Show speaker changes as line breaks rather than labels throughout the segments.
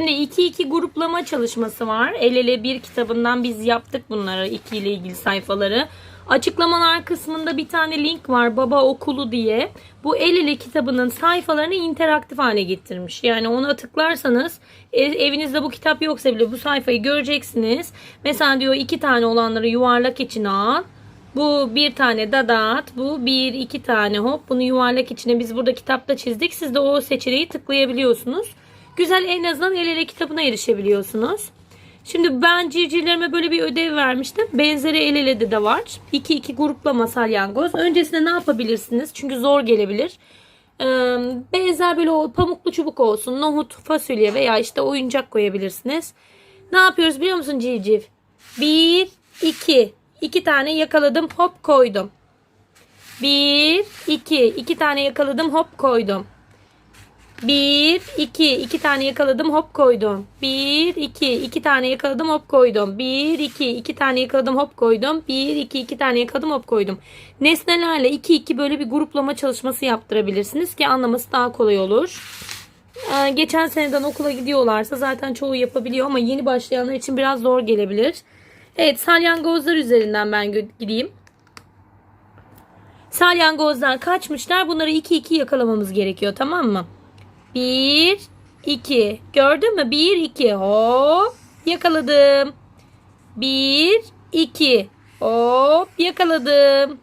Şimdi 2-2 gruplama çalışması var. El ele bir kitabından biz yaptık bunları 2 ile ilgili sayfaları. Açıklamalar kısmında bir tane link var Baba Okulu diye. Bu el ele kitabının sayfalarını interaktif hale getirmiş. Yani ona tıklarsanız e- evinizde bu kitap yoksa bile bu sayfayı göreceksiniz. Mesela diyor iki tane olanları yuvarlak içine al. Bu bir tane dadat, bu bir iki tane hop. Bunu yuvarlak içine biz burada kitapta çizdik. Siz de o seçeneği tıklayabiliyorsunuz. Güzel en azından el ele kitabına erişebiliyorsunuz. Şimdi ben civcivlerime böyle bir ödev vermiştim. Benzeri el ele'de de var. 2-2 gruplama salyangoz. Öncesinde ne yapabilirsiniz? Çünkü zor gelebilir. Ee, benzer böyle o pamuklu çubuk olsun. Nohut, fasulye veya işte oyuncak koyabilirsiniz. Ne yapıyoruz biliyor musun civciv? 1, 2. 2 tane yakaladım hop koydum. 1, 2. 2 tane yakaladım hop koydum. 1, 2. 2 tane yakaladım hop koydum. 1, 2. 2 tane yakaladım hop koydum. 1, 2. 2 tane yakaladım hop koydum. 1, 2. 2 tane yakaladım hop koydum. Nesnelerle 2, 2 böyle bir gruplama çalışması yaptırabilirsiniz ki anlaması daha kolay olur. Ee, geçen seneden okula gidiyorlarsa zaten çoğu yapabiliyor ama yeni başlayanlar için biraz zor gelebilir. Evet salyangozlar üzerinden ben gideyim. Salyangozlar kaçmışlar. Bunları 2-2 yakalamamız gerekiyor tamam mı? 1, 2. Gördün mü? 1, 2. Hop. Yakaladım. 1, 2. Hop. Yakaladım.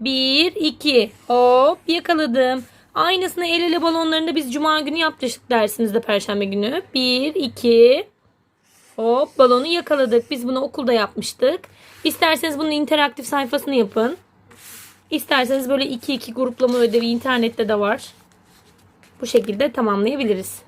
1, 2. Hop. Yakaladım. Aynısını el ele balonlarında biz cuma günü yapmıştık dersinizde perşembe günü. 1, 2. Hop balonu yakaladık. Biz bunu okulda yapmıştık. İsterseniz bunun interaktif sayfasını yapın. İsterseniz böyle 2-2 gruplama ödevi internette de var. Bu şekilde tamamlayabiliriz.